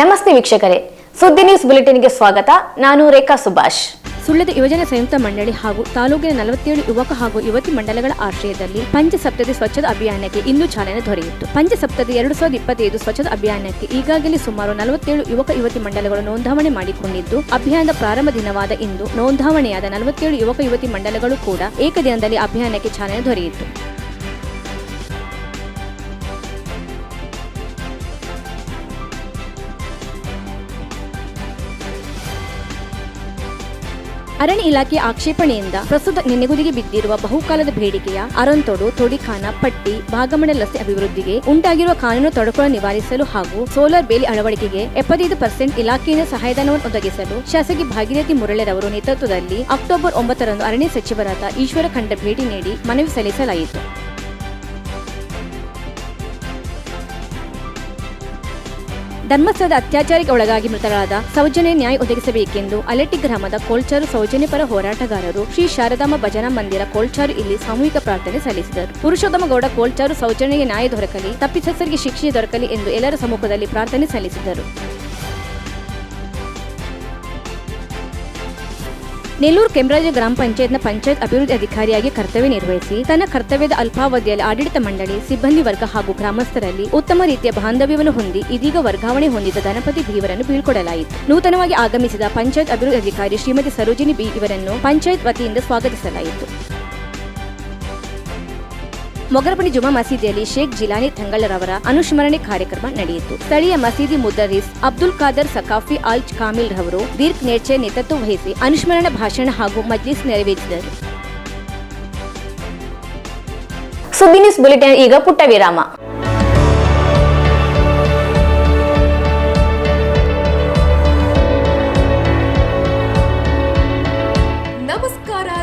ನಮಸ್ತೆ ವೀಕ್ಷಕರೇ. ಸುದ್ದಿ ನ್ಯೂಸ್ ಬುಲೆಟಿನ್ಗೆ ಸ್ವಾಗತ. ನಾನು ರೇಖಾ ಸುಭಾಷ್. ಸುಳ್ಳದ ಯುವಜನ ಸಂಯುಕ್ತ ಮಂಡಳಿ ಹಾಗೂ ತಾಲೂಕಿನ ನಲವತ್ತೇಳು ಯುವಕ ಹಾಗೂ ಯುವತಿ ಮಂಡಲಗಳ ಆಶ್ರಯದಲ್ಲಿ ಪಂಚಸಪ್ತದಿ ಸ್ವಚ್ಛದ ಅಭಿಯಾನಕ್ಕೆ ಇಂದು ಚಾಲನೆ ದೊರೆಯಿತು. ಪಂಚಸಪ್ತದಿ ಎರಡು ಸಾವಿರದ ಇಪ್ಪತ್ತೈದು ಸ್ವಚ್ಛತಾ ಅಭಿಯಾನಕ್ಕೆ ಈಗಾಗಲೇ ಸುಮಾರು ನಲವತ್ತೇಳು ಯುವಕ ಯುವತಿ ಮಂಡಲಗಳು ನೋಂದಾವಣೆ ಮಾಡಿಕೊಂಡಿದ್ದು, ಅಭಿಯಾನದ ಪ್ರಾರಂಭ ದಿನವಾದ ಇಂದು ನೋಂದಾವಣೆಯಾದ ನಲವತ್ತೇಳು ಯುವಕ ಯುವತಿ ಮಂಡಲಗಳು ಕೂಡ ಏಕದಿನದಲ್ಲಿ ಅಭಿಯಾನಕ್ಕೆ ಚಾಲನೆ ದೊರೆಯಿತು. ಅರಣ್ಯ ಇಲಾಖೆ ಆಕ್ಷೇಪಣೆಯಿಂದ ಪ್ರಸ್ತುತ ನೆನೆಗುದಿಗೆ ಬಿದ್ದಿರುವ ಬಹುಕಾಲದ ಬೇಡಿಕೆಯ ಅರಂತೋಡು ತೊಡಿಖಾನ, ಪಟ್ಟಿ ಭಾಗಮಂಡ ರಸ್ತೆ ಅಭಿವೃದ್ಧಿಗೆ ಉಂಟಾಗಿರುವ ಕಾನೂನು ತೊಡಕುಗಳನ್ನು ನಿವಾರಿಸಲು ಹಾಗೂ ಸೋಲಾರ್ ಬೇಲಿ ಅಳವಡಿಕೆಗೆ ಎಪ್ಪತ್ತೈದು ಪರ್ಸೆಂಟ್ ಇಲಾಖೆಯಿಂದ ಸಹಾಯಧನವನ್ನು ಒದಗಿಸಲು ಶಾಸಕಿ ಭಾಗೀರಥಿ ಮುರಳಿರವರು ನೇತೃತ್ವದಲ್ಲಿ ಅಕ್ಟೋಬರ್ ಒಂಬತ್ತರಂದು ಅರಣ್ಯ ಸಚಿವರಾದ ಈಶ್ವರ ಖಂಡ ಭೇಟಿ ನೀಡಿ ಮನವಿ ಸಲ್ಲಿಸಲಾಯಿತು. ಧರ್ಮಸ್ಥಳದ ಅತ್ಯಾಚಾರಕ್ಕೆ ಒಳಗಾಗಿ ಮೃತರಾದ ಸೌಜನ್ಯ ನ್ಯಾಯ ಒದಗಿಸಬೇಕೆಂದು ಅಲೆಟ್ಟಿ ಗ್ರಾಮದ ಕೋಲ್ಚಾರು ಸೌಜನ್ಯ ಪರ ಹೋರಾಟಗಾರರು ಶ್ರೀ ಶಾರದಾಂಬ ಭಜನಾ ಮಂದಿರ ಕೋಲ್ಚಾರು ಇಲ್ಲಿ ಸಾಮೂಹಿಕ ಪ್ರಾರ್ಥನೆ ಸಲ್ಲಿಸಿದರು. ಪುರುಷೋತ್ತಮ ಗೌಡ ಕೋಲ್ಚಾರು ಸೌಜನ್ಯಗೆ ನ್ಯಾಯ ದೊರಕಲಿ, ತಪ್ಪಿತಸ್ಥರಿಗೆ ಶಿಕ್ಷೆ ದೊರಕಲಿ ಎಂದು ಎಲ್ಲರ ಸಮ್ಮುಖದಲ್ಲಿ ಪ್ರಾರ್ಥನೆ ಸಲ್ಲಿಸಿದರು. ನೆಲ್ಲೂರು ಕೆಂಬರಾಜ ಗ್ರಾಮ ಪಂಚಾಯತ್ನ ಪಂಚಾಯತ್ ಅಭಿವೃದ್ಧಿ ಅಧಿಕಾರಿಯಾಗಿ ಕರ್ತವ್ಯ ನಿರ್ವಹಿಸಿ ತನ್ನ ಕರ್ತವ್ಯದ ಅಲ್ಪಾವಧಿಯಲ್ಲಿ ಆಡಳಿತ ಮಂಡಳಿ, ಸಿಬ್ಬಂದಿ ವರ್ಗ ಹಾಗೂ ಗ್ರಾಮಸ್ಥರಲ್ಲಿ ಉತ್ತಮ ರೀತಿಯ ಬಾಂಧವ್ಯವನ್ನು ಹೊಂದಿ ಇದೀಗ ವರ್ಗಾವಣೆ ಹೊಂದಿದ ಗಣಪತಿ ಭೀವರನ್ನು ಬೀಳ್ಕೊಡಲಾಯಿತು. ನೂತನವಾಗಿ ಆಗಮಿಸಿದ ಪಂಚಾಯತ್ ಅಭಿವೃದ್ಧಿ ಅಧಿಕಾರಿ ಶ್ರೀಮತಿ ಸರೋಜಿನಿ ಬಿ ಇವರನ್ನು ಪಂಚಾಯತ್ ವತಿಯಿಂದ ಸ್ವಾಗತಿಸಲಾಯಿತು. ಮೊಗರಪಣಿ ಜುಮಾ ಮಸೀದಿಯಲ್ಲಿ ಶೇಖ್ ಜಿಲಾನಿ ತಂಗಳರವರ ಅನುಸ್ಮರಣೆ ಕಾರ್ಯಕ್ರಮ ನಡೆಯಿತು. ಸ್ಥಳೀಯ ಮಸೀದಿ ಮುದರಿಸ್ ಅಬ್ದುಲ್ ಖಾದರ್ ಸಕಾಫಿ ಅಲ್ ಕಾಮಿಲ್ ರವರು ದೀರ್ಘ ನೇರ್ಚೆ ನೇತೃತ್ವ ವಹಿಸಿ ಅನುಸ್ಮರಣ ಭಾಷಣ ಹಾಗೂ ಮಜ್ಲಿಸ್ ನೆರವೇರಿಸಿದರು. ಸುದ್ದಿ ನ್ಯೂಸ್ ಬುಲೆಟಿನ್ ಈಗ ಪುಟ್ಟ ವಿರಾಮ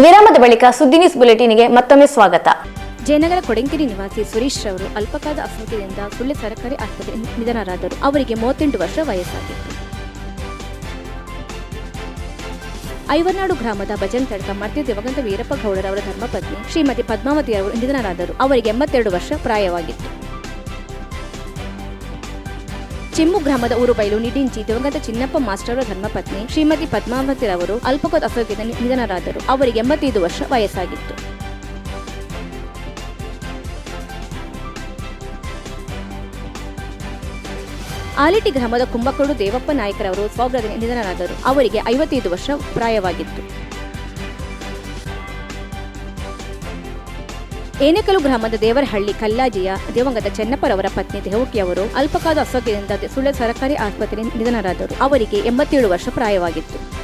ವಿರಾಮದ ಬಳಿಕ ಸುದ್ದಿ ನ್ಯೂಸ್ ಬುಲೆಟಿನ್ಗೆ ಮತ್ತೊಮ್ಮೆ ಸ್ವಾಗತ. ಜಯನಗರ ಕೊಡಂಕಿರಿ ನಿವಾಸಿ ಸುರೇಶ್ ರವರು ಅಲ್ಪಕಾದ ಅಸ್ವಸ್ಥತೆಯಿಂದ ಸುಳ್ಳೆ ಸರ್ಕಾರಿ ಆಸ್ಪತ್ರೆ ನಿಧನರಾದರು. ಅವರಿಗೆ ಮೂವತ್ತೆಂಟು ವರ್ಷ ವಯಸ್ಸಾಗಿತ್ತು. ಐವರ್ನಾಡು ಗ್ರಾಮದ ಭಜನ್ ತಡಕ ಮರ್ತಿ ದಿವಂಗತ ವೀರಪ್ಪ ಗೌಡರವರ ಧರ್ಮಪತ್ನಿ ಶ್ರೀಮತಿ ಪದ್ಮಾವತಿ ಅವರು ನಿಧನರಾದರು. ಅವರಿಗೆ ಎಂಬತ್ತೆರಡು ವರ್ಷ ಪ್ರಾಯವಾಗಿತ್ತು. ಚಿಮ್ಮು ಗ್ರಾಮದ ಊರು ಬಯಲು ನಿಡಿಂಚಿ ದಿವಂಗತ ಚಿನ್ನಪ್ಪ ಮಾಸ್ಟರ್ ಧರ್ಮಪತ್ನಿ ಶ್ರೀಮತಿ ಪದ್ಮಾವತಿರವರು ಅಲ್ಪಕೋತ್ ಅಸೋಗ್ಯದ ನಿಧನರಾದರು. ಅವರಿಗೆ ಎಂಬತ್ತೈದು ವರ್ಷ ವಯಸ್ಸಾಗಿತ್ತು. ಆಲಿಟಿ ಗ್ರಾಮದ ಕುಂಭಕೋಡು ದೇವಪ್ಪ ನಾಯಕರವರು ಸ್ವಗ್ರಹದಲ್ಲಿ ನಿಧನರಾದರು. ಅವರಿಗೆ ಐವತ್ತೈದು ವರ್ಷ ಪ್ರಾಯವಾಗಿತ್ತು. ಏನೆಕಲು ಗ್ರಾಮದ ದೇವರಹಳ್ಳಿ ಕಲ್ಲಾಜಿಯ ದಿವಂಗತ ಚೆನ್ನಪ್ಪರವರ ಪತ್ನಿ ದೇವಕಿಯವರು ಅಲ್ಪಕಾದ ಅಸೌಖ್ಯದಿಂದ ಸುಳ್ಳು ಸರ್ಕಾರಿ ಆಸ್ಪತ್ರೆ ನಿಧನರಾದರು. ಅವರಿಗೆ ಎಂಬತ್ತೇಳು ವರ್ಷ ಪ್ರಾಯವಾಗಿತ್ತು.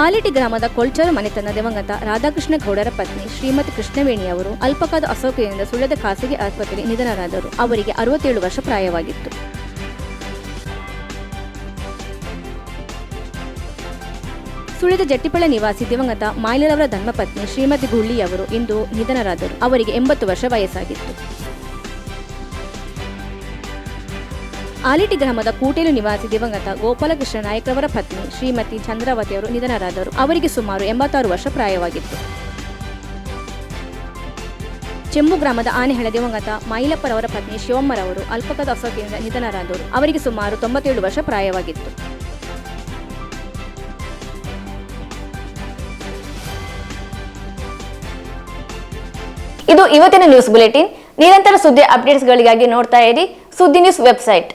ಆಲಿಟಿ ಗ್ರಾಮದ ಕೊಳ್ಚರು ಮನೆತನ ದಿವಂಗತ ರಾಧಾಕೃಷ್ಣ ಗೌಡರ ಪತ್ನಿ ಶ್ರೀಮತಿ ಕೃಷ್ಣವೇಣಿಯವರು ಅಲ್ಪಕಾದ ಅಸೌಖ್ಯದಿಂದ ಸುಳ್ಳದ ಖಾಸಗಿ ಆಸ್ಪತ್ರೆ ನಿಧನರಾದರು. ಅವರಿಗೆ ಅರವತ್ತೇಳು ವರ್ಷ ಪ್ರಾಯವಾಗಿತ್ತು. ಸುಳ್ಯದ ಜಟ್ಟಿಪಳ ನಿವಾಸಿ ದಿವಂಗತ ಮಾಯ್ಲರವರ ಧರ್ಮಪತ್ನಿ ಶ್ರೀಮತಿ ಗುಳ್ಳಿಯವರು ಇಂದು ನಿಧನರಾದರು. ಅವರಿಗೆ ಎಂಬತ್ತು ವರ್ಷ ವಯಸ್ಸಾಗಿತ್ತು. ಆಲಿಟಿ ಗ್ರಾಮದ ಕೂಟೇಲು ನಿವಾಸಿ ದಿವಂಗತ ಗೋಪಾಲಕೃಷ್ಣ ನಾಯಕರವರ ಪತ್ನಿ ಶ್ರೀಮತಿ ಚಂದ್ರಾವತಿಯವರು ನಿಧನರಾದರು. ಅವರಿಗೆ ಸುಮಾರು ಎಂಬತ್ತಾರು ವರ್ಷ ಪ್ರಾಯವಾಗಿತ್ತು. ಚೆಂಬು ಗ್ರಾಮದ ಆನೆಹಳ ದಿವಂಗತ ಮೈಲಪ್ಪರವರ ಪತ್ನಿ ಶಿವಮ್ಮರವರು ಅಲ್ಪಕದ ಅಸೌಖ್ಯದಿಂದ ನಿಧನರಾದರು. ಅವರಿಗೆ ಸುಮಾರು ತೊಂಬತ್ತೇಳು ವರ್ಷ ಪ್ರಾಯವಾಗಿತ್ತು. ಇದು ಇವತ್ತಿನ ನ್ಯೂಸ್ ಬುಲೆಟಿನ್ ನಿರಂತರ ಸುದ್ದಿ ಅಪ್ಡೇಟ್ಸ್ಗಳಿಗಾಗಿ ನೋಡ್ತಾ ಇರಿ ಸುದ್ದಿ ನ್ಯೂಸ್ ವೆಬ್ಸೈಟ್